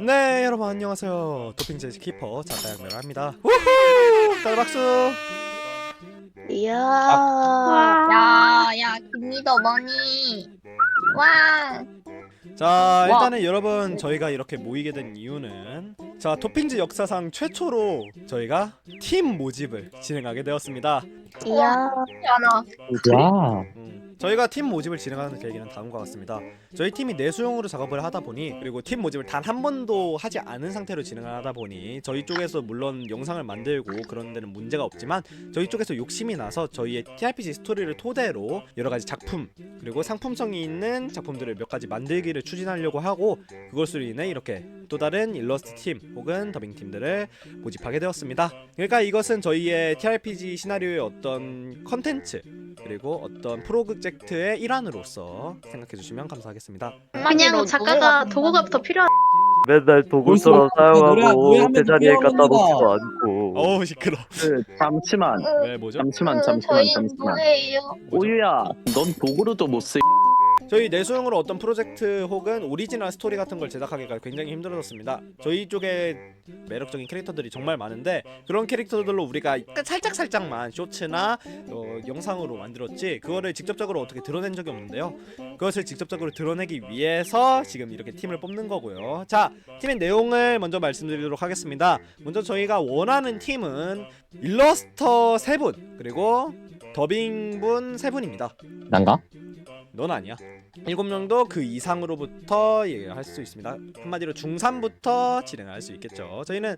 네 여러분 안녕하세요 도핑 재즈 키퍼 자다양매를 합니다 우후 다들 박수 이야. 야, 야, 김리더 머니. 와. 자 일단은 여러분 저희가 이렇게 모이게 된 이유는 자 토핑즈 역사상 최초로 저희가 팀 모집을 진행하게 되었습니다 야, 음, 저희가 팀 모집을 진행하는 계기는 다음과 같습니다. 저희 팀이 내수용으로 작업을 하다 보니 그리고 팀 모집을 단 한 번도 하지 않은 상태로 진행을 하다 보니 저희 쪽에서 물론 영상을 만들고 그런 데는 문제가 없지만 저희 쪽에서 욕심이 나서 저희의 TRPG 스토리를 토대로 여러 가지 작품 그리고 상품성이 있는 작품들을 몇 가지 만들기를 추진하려고 하고 그것으로 인해 이렇게 또 다른 일러스트 팀 혹은 더빙 팀들을 모집하게 되었습니다. 그러니까 이것은 저희의 TRPG 시나리오의 어떤 컨텐츠 그리고 어떤 프로젝트의 일환으로서 생각해 주시면 감사하겠습니다. 그냥 작가가 도구가 더 필요한. 맨날 도구처럼 사용하고 대자리에 갖다. 놓지도 않고 어우 시끄러. 그, 잠시만 왜 뭐죠? 잠시만 잠시만 저희 잠시만 뭐예요? 오유야 넌 도구로도 못쓰 저희 내수용으로 어떤 프로젝트 혹은 오리지널 스토리 같은 걸 제작하기가 굉장히 힘들어졌습니다. 저희 쪽에 매력적인 캐릭터들이 정말 많은데 그런 캐릭터들로 우리가 살짝 살짝만 쇼츠나 어, 영상으로 만들었지 그거를 직접적으로 어떻게 드러낸 적이 없는데요. 그것을 직접적으로 드러내기 위해서 지금 이렇게 팀을 뽑는 거고요. 자, 팀의 내용을 먼저 말씀드리도록 하겠습니다. 먼저 저희가 원하는 팀은 일러스터 세분 그리고 더빙분 세 분입니다. 난가? 넌 아니야. 일곱 명도 그 이상으로부터 얘기할 수 있습니다. 한마디로 중3부터 진행할 수 있겠죠. 저희는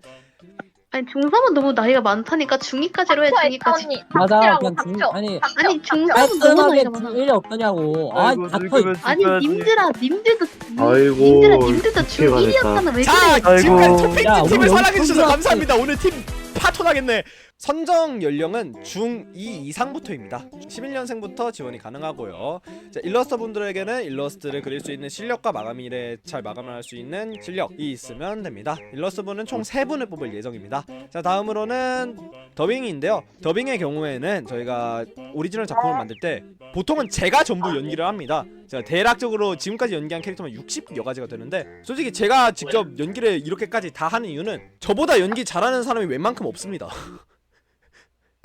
아니 중3은 너무 나이가 많다니까 중2까지로 해 중2까지. 언니. 맞아, 그냥. 중- 아니, 아니 닥쳐. 중3은 너무 깔끔하게 나이가 많아. 일이 없더냐고. 아, 아이고 닥터. 늙으면 아니 죽어야지. 님들아 님들도 아이고, 님들아 님들도 어떻게 가겠다. 중1이었잖아 왜자 그래? 아이고. 지금까지 토핑 야, 팀을 우리 사랑해 주셔서 감사합니다. 오늘 팀 파토 나겠네. 선정 연령은 중2 이상부터입니다. 11년생부터 지원이 가능하고요. 자, 일러스터 분들에게는 일러스트를 그릴 수 있는 실력과 마감일에 잘 마감을 할 수 있는 실력이 있으면 됩니다. 일러스터 분은 총 3분을 뽑을 예정입니다. 자, 다음으로는 더빙인데요. 더빙의 경우에는 저희가 오리지널 작품을 만들 때 보통은 제가 전부 연기를 합니다. 제가 대략적으로 지금까지 연기한 캐릭터만 60여 가지가 되는데 솔직히 제가 직접 연기를 이렇게까지 다 하는 이유는 저보다 연기 잘하는 사람이 웬만큼 없습니다.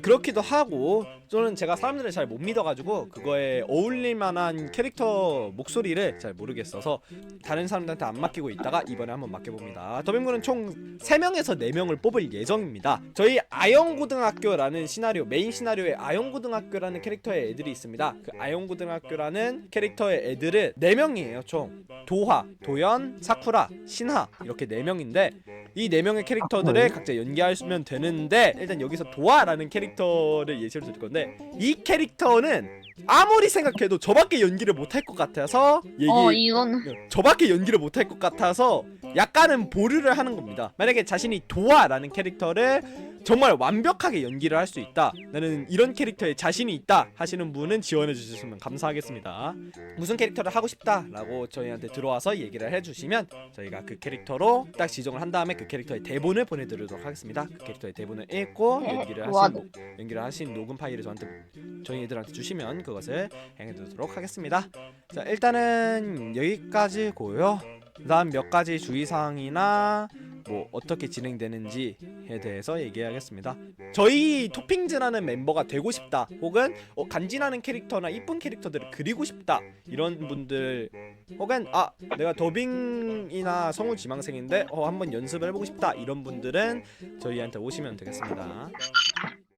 그렇기도 하고 저는 제가 사람들을 잘 못 믿어가지고 그거에 어울릴 만한 캐릭터 목소리를 잘 모르겠어서 다른 사람들한테 안 맡기고 있다가 이번에 한번 맡겨봅니다. 더빙군은 총 3명에서 4명을 뽑을 예정입니다. 저희 아영고등학교라는 시나리오 메인 시나리오에 아영고등학교라는 캐릭터의 애들이 있습니다. 그 아영고등학교라는 캐릭터의 애들은 4명이에요 총 도화, 도연, 사쿠라, 신하 이렇게 4명인데 이 4명의 캐릭터들을 각자 연기하시면 되는데 일단 여기서 도화라는 캐릭터를 예시로 들 건데 이 캐릭터는 아무리 생각해도 저밖에 연기를 못할 것 같아서 얘기 어, 이건 저밖에 연기를 못할 것 같아서 약간은 보류를 하는 겁니다. 만약에 자신이 도아라는 캐릭터를 정말 완벽하게 연기를 할 수 있다. 나는 이런 캐릭터에 자신이 있다 하시는 분은 지원해 주셨으면 감사하겠습니다. 무슨 캐릭터를 하고 싶다 라고 저희한테 들어와서 얘기를 해주시면 저희가 그 캐릭터로 딱 지정을 한 다음에 그 캐릭터의 대본을 보내드리도록 하겠습니다. 그 캐릭터의 대본을 읽고 연기를 하신. 녹, 연기를 하신 녹음 파일을 저한테 저희 애들한테 주시면 그것을 행해드리도록 하겠습니다. 자 일단은 여기까지고요. 그다음 몇 가지 주의사항이나 뭐 어떻게 진행되는지에 대해서 얘기하겠습니다. 저희 토핑즈라는 멤버가 되고 싶다, 혹은 어, 간지나는 캐릭터나 이쁜 캐릭터들을 그리고 싶다 이런 분들, 혹은 아 내가 더빙이나 성우 지망생인데 어 한번 연습을 해보고 싶다 이런 분들은 저희한테 오시면 되겠습니다.